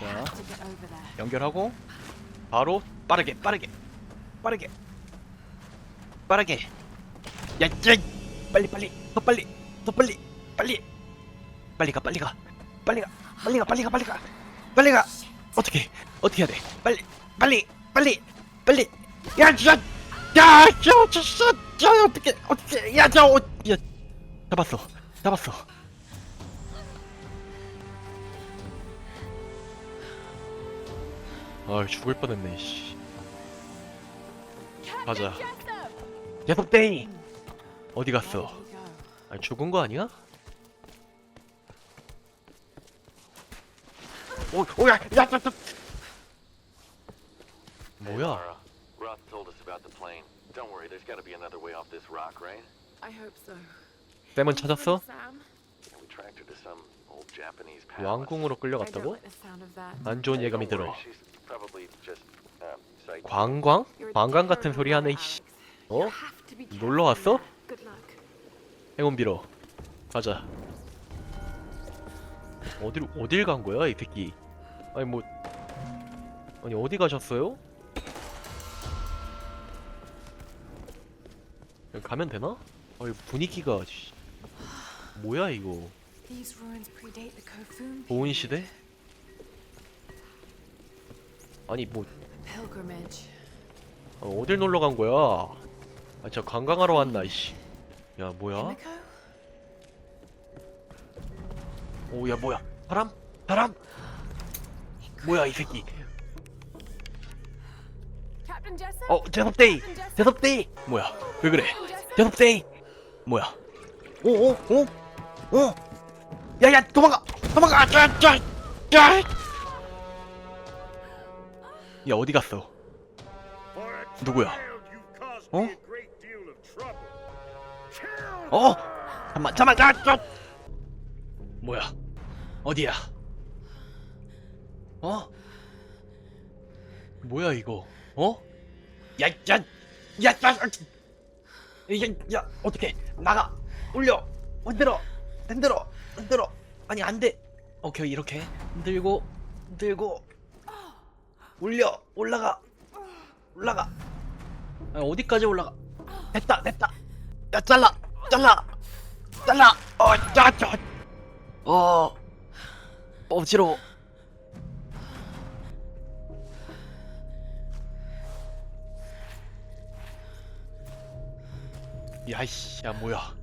자. 연결하고 바로 빠르게 빠르게 빠르게 빠르게. 야, 야 빨리 빨리 더 빨리 더 빨리 빨리. 빨리 가 빨리 가 빨리 가 빨리 가 빨리 가 빨리 가 빨리 가. 어떻게 어떻게 해야 돼? 빨리 빨리 빨리 빨리. 야야야야 야야 어떻게 어떻게 야저 어, 야 잡았어 잡았어 아 죽을 뻔했네 씨 가자 계속 땡이 어디 갔어? 아 죽은 거 아니야? 오 오야 야야 Hey, 뭐야 Lara. Roth told us about the plane. Don't worry, there's got to be another way off this rock, right? I hope so. 쌤은 찾았어? Sam? Yeah, we tracked her to some. 왕궁으로 끌려갔다고? 안 좋은 예감이 들어 uh, 관광? You're a 관광 같은 소리 하네 씨. 어? 놀러 왔어? 행운 빌어 가자 어디로 어딜 간 거야 이 새끼 아니 뭐 아니 어디 가셨어요? 여기 가면 되나? 아이 분위기가 씨. 뭐야 이거 These ruins predate the Kofun 보은. 시대? 아니 뭐. 어, 어딜 놀러 간 거야? 아 진짜 관광하러 왔나 이씨 야 뭐야? 오야 뭐야 사람? 사람? 뭐야 이 새끼? 어 제섭데이? 제섭데이 뭐야 왜 그래? 제섭데이 뭐야 오오오 오 야야 도망가. 도망가. 야야 야 야 어디 갔어? 누구야? 어? 어? 잠만 잠만 야, 야. 뭐야? 어디야? 어? 뭐야 이거? 어? 야야야야 야, 이게 야 어떻게 나가. 올려. 흔들어 흔들어 흔들어. 아니 안돼. 오케이 이렇게. 흔들고 흔들고. 올려 올라가. 올라가. 아니, 어디까지 올라가? 됐다 됐다. 야 잘라 잘라. 잘라. 어짜짜 어. 어지러워 야이씨 야 뭐야?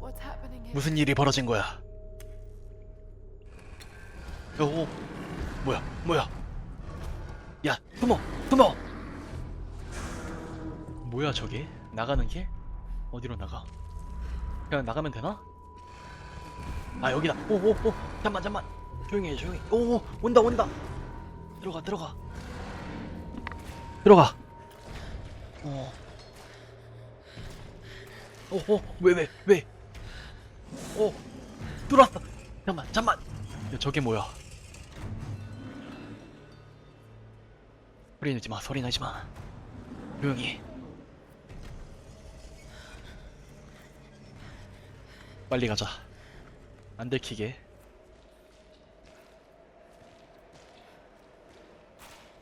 무슨 일이 벌어진 거야? 오, 오, 뭐야, 뭐야? 야, 숨어, 숨어! 뭐야 저게? 나가는 길? 어디로 나가? 그냥 나가면 되나? 아 여기다. 오, 오, 오, 잠만, 잠만. 조용히 해, 조용히. 오, 오, 온다, 온다. 들어가, 들어가. 들어가. 어. 오, 오, 왜, 왜, 왜? 오, 뚫었어. 잠만, 잠만. 야, 저게 뭐야? 소리 내지 마, 소리 내지 마. 조용히. 빨리 가자. 안 들키게.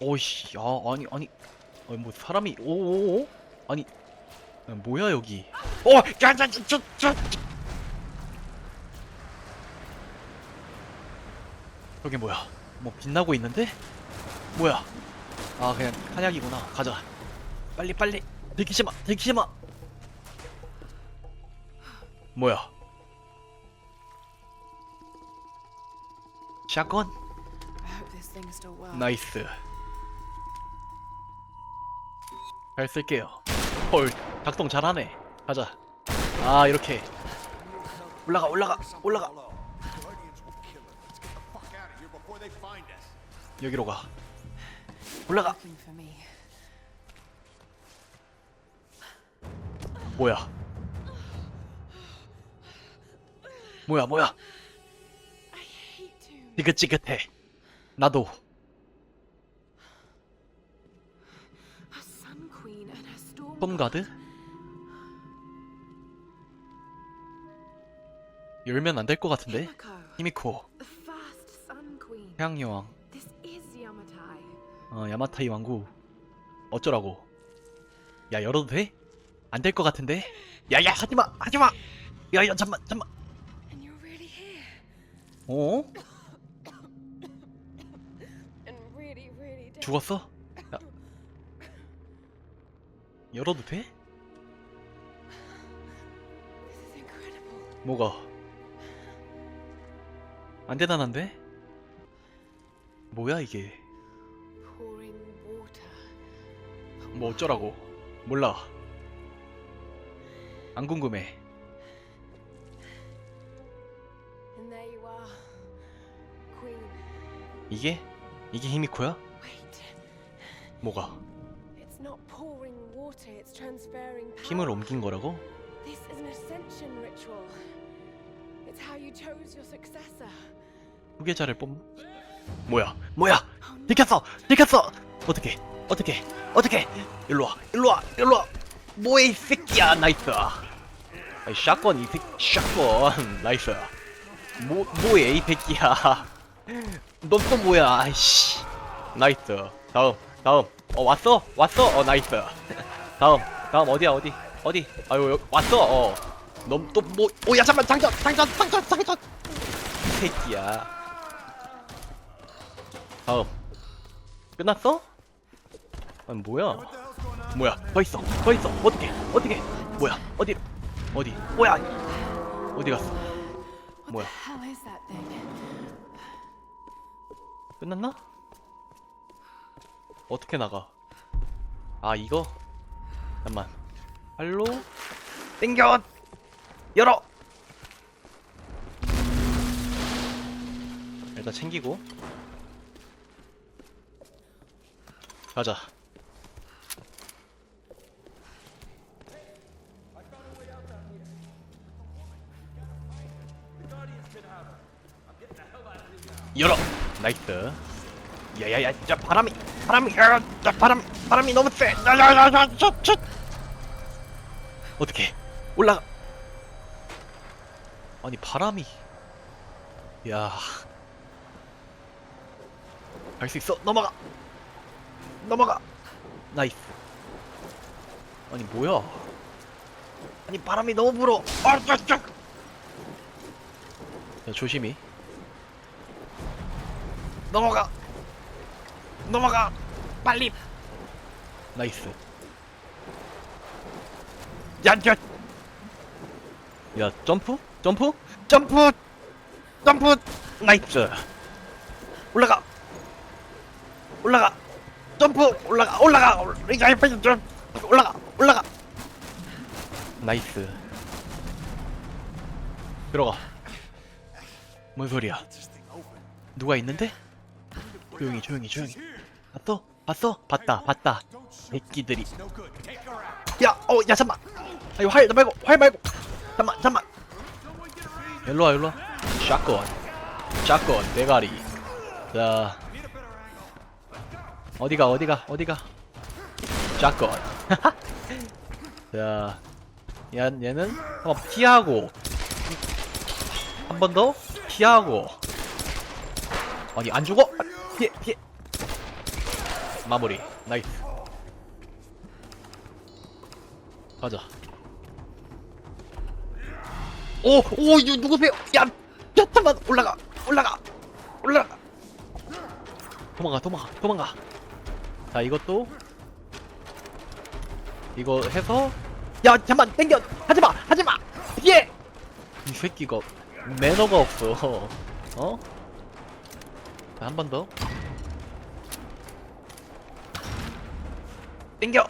오이씨, 야, 아니, 아니, 아니, 뭐 사람이, 오오오, 아니, 야, 뭐야 여기? 오, 야, 야, 저, 저, 저. 저게 뭐야? 뭐 빛나고 있는데? 뭐야? 아 그냥 한약이구나. 가자. 빨리 빨리. 들키지 마. 들키지 마. 뭐야? 샷건? 나이스. 잘 쓸게요. 헐, 작동 잘하네. 가자. 아 이렇게 올라가 올라가 올라가. 여기로 가. 올라가. 뭐야? 뭐야 뭐야? 지긋지긋해. 나도. 톰가드? 열면 안 될 것 같은데? 히미코, queen. 태양여왕. 어 야마타이 왕국 어쩌라고 야 열어도 돼? 안 될 것 같은데 야야 하지마 하지마 야야 잠만 잠만. 어? 죽었어? 야. 열어도 돼? 뭐가? 안 대단한데? 뭐야 이게 뭐? 어쩌라고 몰라 안 궁금해. 이게? 이게 히미코야? 뭐가? 힘을 옮긴 거라고? 후계자를 뽑... 뭐야 뭐야 Oh. 들켰어 들켰어 어떻게 어떻게? 어떻게? 일로와 일로와 일로와. 뭐해 이 새끼야 나이스. 아이 샷건 이 새끼 샷건. 나이스. 뭐 뭐해 이 새끼야. 너또 뭐야 아이씨. 나이스. 다음 다음. 어 왔어? 왔어? 어 나이스. 다음 다음 어디야 어디? 어디? 아유 여기 왔어 어넌또뭐 오야 잠만 장전 장전 장전 장전. 이 새끼야. 다음. 끝났어? 아니 뭐야? 뭐야? 더 있어. 더 있어. 어떻게 어떻게 뭐야? 어디? 어디? 뭐야? 어디 갔어? 뭐야? 끝났나? 어떻게 나가? 아 이거? 잠만. 발로? 땡겨! 열어! 일단 챙기고. 가자 열어. 나이스. 야야야 저 바람이 바람이 야 저 바람 바람이 너무 세. 야야야야 저저. 어떻게 올라가. 아니 바람이. 야. 갈 수 있어. 넘어가. 넘어가. 나이스. 아니 뭐야? 아니 바람이 너무 불어. 아저저. 야 조심히 넘어가. 넘어가. 빨리. 나이스. 야 야. 야 점프? 점프? 점프. 점프. 나이스. 올라가. 올라가. 점프. 올라가. 올라가. 올라가. 올라가. 나이스. 들어가. 뭔 소리야? 누가 있는데? 조용히 조용히 조용히 봤어? 봤어? 봤다 봤다 새끼들이 야! 어! 야 잠만! 아니 활 말고 활 말고 잠만 잠만 일로와 일로와 샷건 샷건 대가리 자 어디가 어디가 어디가 샷건 자 얘, 얘는 한번 피하고 한 번 더 피하고 아니 안 죽어? 아, 피해 피해. 마무리. 나이스. 가자. 오오 이거 누구세요 야 잠깐만. 올라가 올라가 올라가. 도망가 도망가 도망가. 자 이것도. 이거 해서. 야 잠만. 땡겨. 하지마 하지마. 피해. 이 새끼가 매너가 없어. 어? 한 번 더. 땡겨.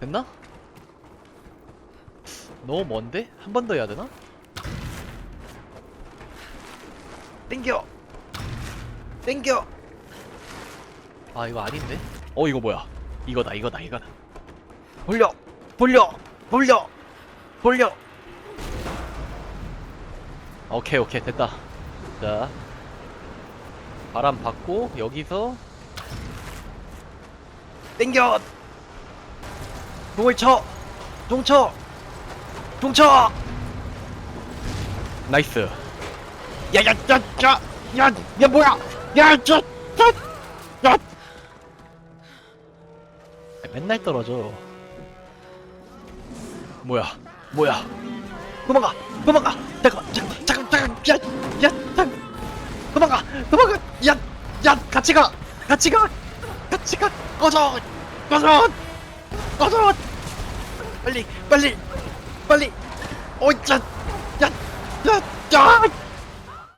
됐나? 너무 먼데? 한 번 더 해야 되나? 땡겨. 땡겨. 아 이거 아닌데? 어 이거 뭐야? 이거다 이거다 이거다. 돌려, 돌려, 돌려, 돌려. 오케이 오케이 됐다 자 바람 받고 여기서 땡겨 동을 쳐 동쳐 동쳐 나이스 야야야야 야, 야 뭐야? 야, 저, 저, 야. 맨날 떨어져. 뭐야? 뭐야? 도망가! 도망가! 잠깐, 야, 야, 잠깐. 도망가! 도망가! 야, 야, 같이 가! 같이 가! 같이 가! 꺼져! 꺼져! 꺼져! 빨리, 빨리, 빨리! 어, 야, 야, 야, 야!